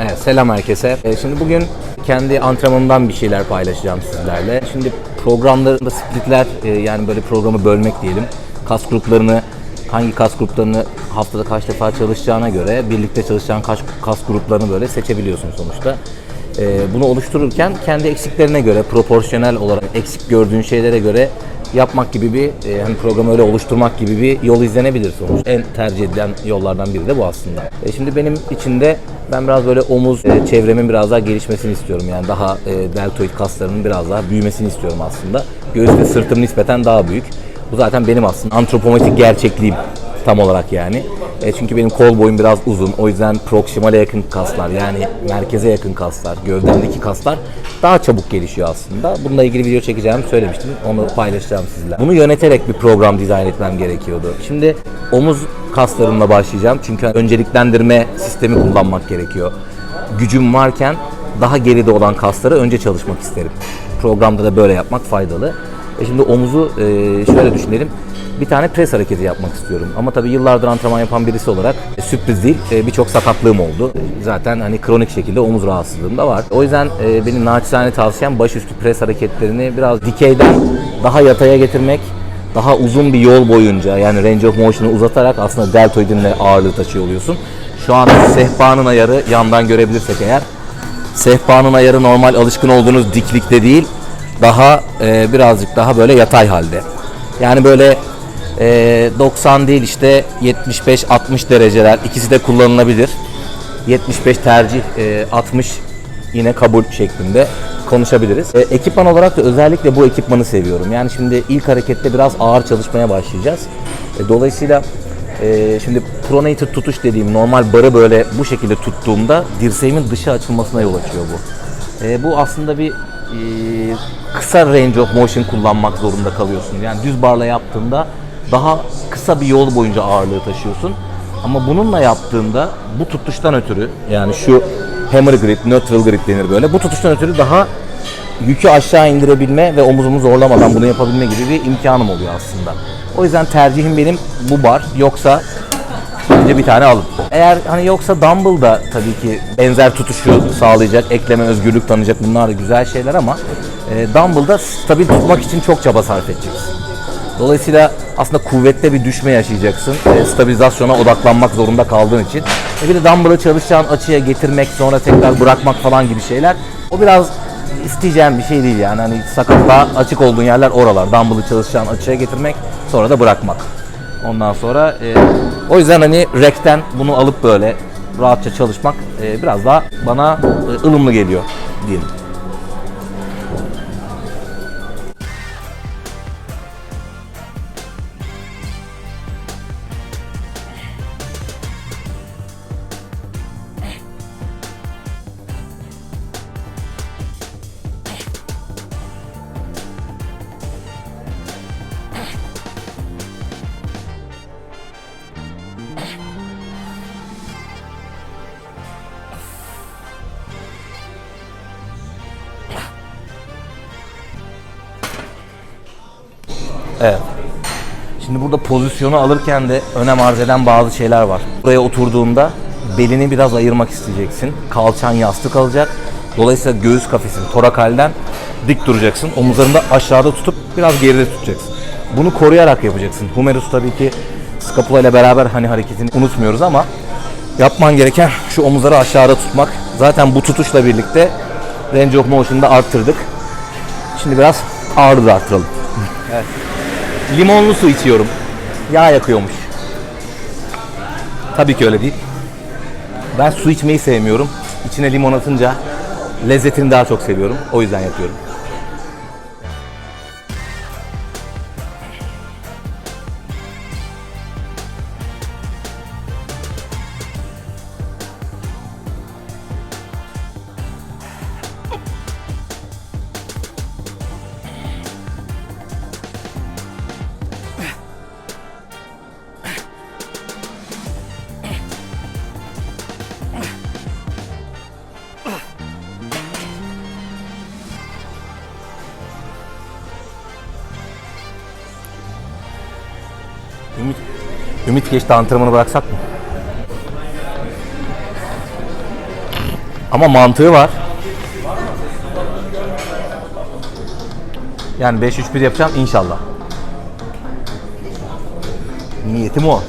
Evet, selam herkese. Ee, Şimdi bugün kendi antrenmanımdan bir şeyler paylaşacağım sizlerle. Şimdi programlarında splitler e, yani böyle programı bölmek diyelim. Kas gruplarını hangi kas gruplarını haftada kaç defa çalışacağına göre birlikte çalışacağın kaç kas gruplarını böyle seçebiliyorsun sonuçta. Ee, Bunu oluştururken kendi eksiklerine göre proporsiyonel olarak eksik gördüğün şeylere göre yapmak gibi bir e, hani programı öyle oluşturmak gibi bir yol izlenebilir sonuç. En tercih edilen yollardan biri de bu aslında. E, şimdi benim için de ben biraz böyle omuz e, çevremin biraz daha gelişmesini istiyorum. Yani daha e, deltoid kaslarının biraz daha büyümesini istiyorum aslında. Göğüs ve sırtım nispeten daha büyük. Bu zaten benim aslında antropometrik gerçekliğim tam olarak yani. E, çünkü benim kol boyum biraz uzun. O yüzden proksimale yakın kaslar yani merkeze yakın kaslar, gövdemdeki kaslar daha çabuk gelişiyor aslında. Bununla ilgili video çekeceğimi söylemiştim. Onu paylaşacağım sizlerle. Bunu yöneterek bir program dizayn etmem gerekiyordu. Şimdi omuz kaslarımla başlayacağım. Çünkü önceliklendirme sistemi kullanmak gerekiyor. Gücüm varken daha geride olan kasları önce çalışmak isterim. Programda da böyle yapmak faydalı. E şimdi omuzu e, şöyle düşünelim. Bir tane pres hareketi yapmak istiyorum. Ama tabii yıllardır antrenman yapan birisi olarak e, sürpriz değil. e, Birçok sakatlığım oldu. Zaten hani kronik şekilde omuz rahatsızlığım da var. O yüzden e, benim naçizane tavsiyem başüstü pres hareketlerini biraz dikeyden daha yataya getirmek. Daha uzun bir yol boyunca yani range of motion'u uzatarak aslında deltoidinle ağırlığı taşıyor oluyorsun. Şu an sehpanın ayarı yandan görebilirsek eğer sehpanın ayarı normal alışkın olduğunuz diklikte değil, daha e, birazcık daha böyle yatay halde. Yani böyle e, 90 değil işte 75-60 dereceler ikisi de kullanılabilir. 75 tercih, e, 60 yine kabul şeklinde konuşabiliriz. E, ekipman olarak da özellikle bu ekipmanı seviyorum. Yani şimdi ilk harekette biraz ağır çalışmaya başlayacağız. E, dolayısıyla e, şimdi pronator tutuş dediğim normal barı böyle bu şekilde tuttuğumda dirseğimin dışa açılmasına yol açıyor bu. E, bu aslında bir e, kısa range of motion kullanmak zorunda kalıyorsun. Yani düz barla yaptığında daha kısa bir yol boyunca ağırlığı taşıyorsun. Ama bununla yaptığında bu tutuştan ötürü yani şu hammer grip, neutral grip denir böyle. Bu tutuştan ötürü daha yükü aşağı indirebilme ve omuzumu zorlamadan bunu yapabilme gibi bir imkanım oluyor aslında. O yüzden tercihim benim bu bar. Yoksa önce bir tane alın. Eğer hani yoksa dumbbell da tabii ki benzer tutuşu sağlayacak, ekleme özgürlük tanıyacak bunlar da güzel şeyler ama e, dumbbell'da stabil tutmak için çok çaba sarf edeceksin. Dolayısıyla aslında kuvvette bir düşme yaşayacaksın. E, stabilizasyona odaklanmak zorunda kaldığın için. E bir de dumbbell'ı çalışacağın açıya getirmek, sonra tekrar bırakmak falan gibi şeyler. O biraz isteyeceğim bir şey değil yani. Hani sakatlığa açık olduğun yerler oralar. Dumbbell'ı çalışacağın açıya getirmek, sonra da bırakmak. Ondan sonra e, o yüzden hani rekten bunu alıp böyle rahatça çalışmak e, biraz daha bana e, ılımlı geliyor diyelim. Evet. Şimdi burada pozisyonu alırken de önem arz eden bazı şeyler var. Buraya oturduğunda belini biraz ayırmak isteyeceksin. Kalçan yastık alacak. Dolayısıyla göğüs kafesin torakalden dik duracaksın. Omuzlarını da aşağıda tutup biraz geride tutacaksın. Bunu koruyarak yapacaksın. Humerus tabii ki scapula ile beraber hani hareketini unutmuyoruz ama yapman gereken şu omuzları aşağıda tutmak. Zaten bu tutuşla birlikte range of motion'u da arttırdık. Şimdi biraz ağırlığı arttıralım. evet. Limonlu su içiyorum. Yağ yakıyormuş. Tabii ki öyle değil. Ben su içmeyi sevmiyorum. İçine limon atınca lezzetini daha çok seviyorum. O yüzden yapıyorum. Ümit, Ümit geçti antrenmanı bıraksak mı? Ama mantığı var. Yani 5-3-1 yapacağım inşallah. Niyetim o.